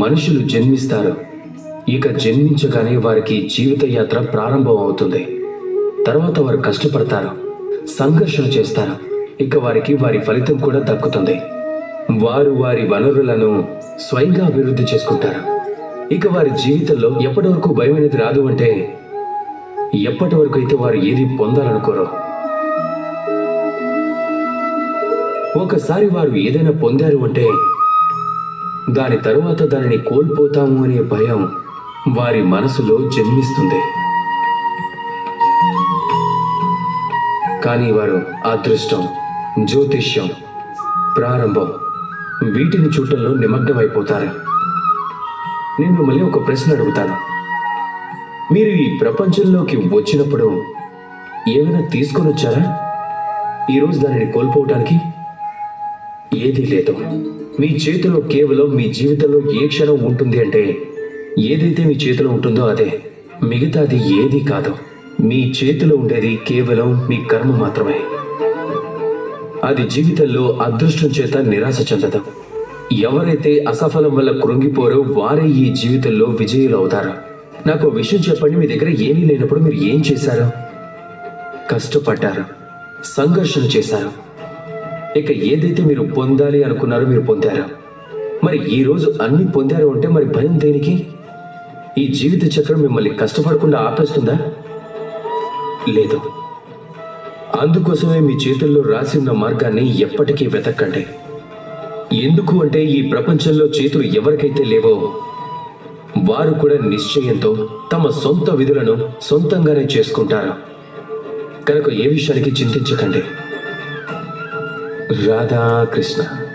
మనుషులు జన్మిస్తారు. ఇక జన్మించగానే వారికి జీవిత యాత్ర ప్రారంభం అవుతుంది తర్వాత వారు కష్టపడతారు సంఘర్షణ చేస్తారు. ఇక వారికి వారి ఫలితం కూడా దక్కుతుంది. వారు వారి వనరులను స్వయంగా అభివృద్ధి చేసుకుంటారు. ఇక వారి జీవితంలో ఎప్పటి వరకు భయం అనేది రాదు అంటే ఎప్పటి వరకు అయితే వారు ఏది పొందాలనుకోరో. ఒకసారి వారు ఏదైనా పొందారు అంటే దాని తరువాత దానిని కోల్పోతాము అనే భయం వారి మనసులో జన్మిస్తుంది. కానీ వారు అదృష్టం జ్యోతిష్యం ప్రారంభం. వీటిని చూడటంలో నిమగ్నమైపోతారు. నేను మిమ్మల్ని ఒక ప్రశ్న అడుగుతాను. మీరు ఈ ప్రపంచంలోకి వచ్చినప్పుడు ఏమైనా తీసుకొని వచ్చారా? ఈరోజు దానిని కోల్పోవటానికి? ఏదీ లేదు. మీ చేతిలో కేవలం మీ జీవితంలో ఏ క్షణం ఉంటుంది అంటే ఏదైతే మీ చేతిలో ఉంటుందో అదే. మిగతాది ఏదీ కాదు. మీ చేతిలో ఉండేది కేవలం మీ కర్మ మాత్రమే. అది జీవితంలో అదృష్టం చేత నిరాశ చెందదు. ఎవరైతే అసఫలం వల్ల కృంగిపోరో వారే ఈ జీవితంలో విజయులు అవుతారు. నాకు విషయం చెప్పండి మీ దగ్గర ఏమీ లేనప్పుడు మీరు ఏం చేశారు? కష్టపడ్డారు. సంఘర్షణ చేశారు. ఇక ఏదైతే మీరు పొందాలి అనుకున్నారో మీరు పొందారు. మరి ఈ రోజు అన్ని పొందారు అంటే మరి భయం దేనికి? ఈ జీవిత చక్రం మిమ్మల్ని కష్టపడకుండా ఆపేస్తుందా? లేదు. అందుకోసమే మీ చేతుల్లో రాసి ఉన్న మార్గాన్ని ఎప్పటికీ వెతకండి. ఎందుకు అంటే ఈ ప్రపంచంలో చేతులు ఎవరికైతే లేవో వారు కూడా నిశ్చయంతో తమ సొంత విధులను సొంతంగానే చేసుకుంటారు. కనుక ఏ విషయానికి చింతించకండి. రాధాకృష్ణ.